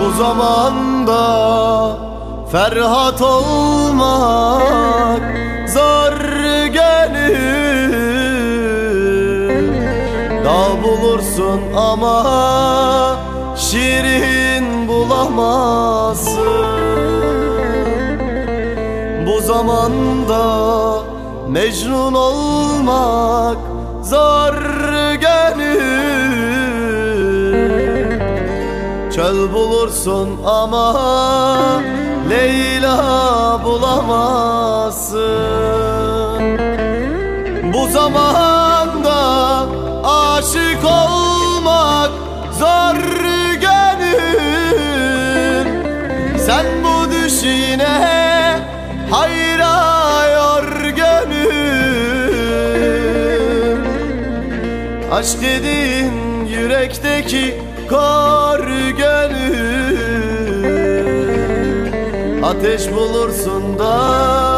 Bu zamanda Ferhat olmak zor gelir. Dağ bulursun ama şirin bulamazsın. Bu zamanda Mecnun olmak zor gelir. Çöl bulursun ama Leyla bulamazsın. Bu zamanda aşık olmak zor gelir. Sen bu düşine hayrayor Aşk dediğin yürekteki kor gönül Ateş bulursun da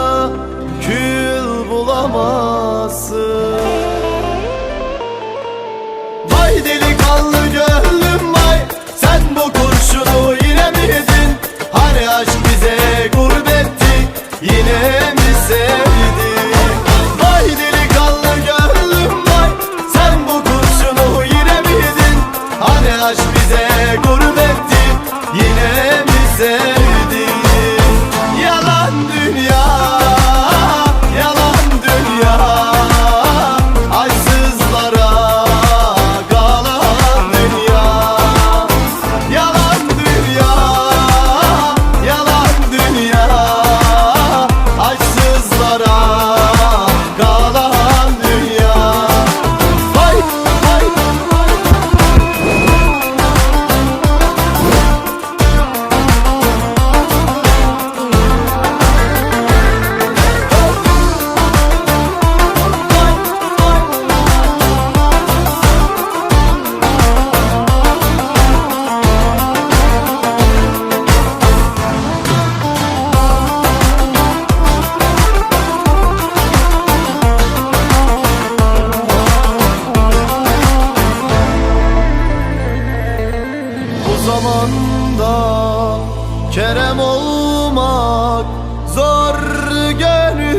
Kerem olmak zor gönül.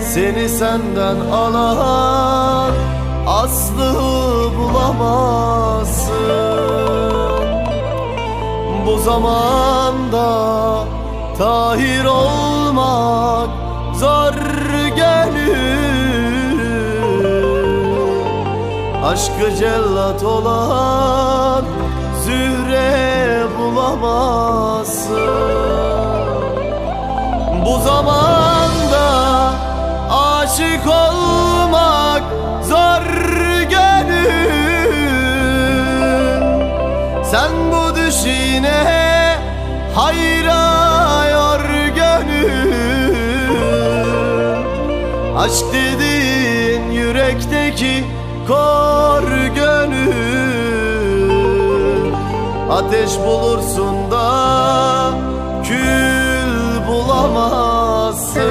Seni senden alan aslı bulamazsın. Bu zamanda tahir olmak zor gönül. Aşkı cellat olan bulamazsın Bu zamanda aşık olmak zor gönül. Sen bu düşine hayrayor gönül. Aşk dediğin yürekteki kor Ateş bulursun da kül bulamazsın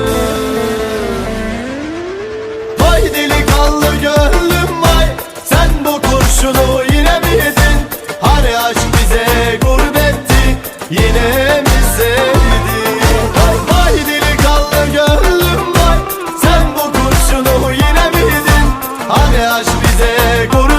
Vay delikanlı gönlüm vay Sen bu kurşunu yine mi yedin? Hani aşk bize gurbetti yine mi sevdi? Vay, delikanlı gönlüm vay Sen bu kurşunu yine mi yedin? Hani aşk bize gurbetti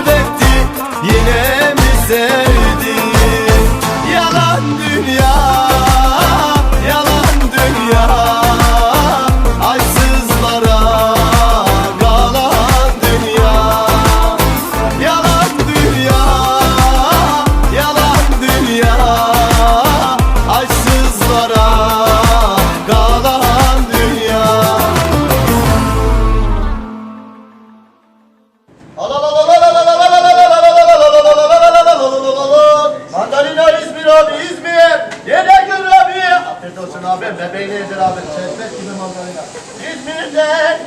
beraber bebeğiyle beraber çekmek gibi manzarayla. İzmir'den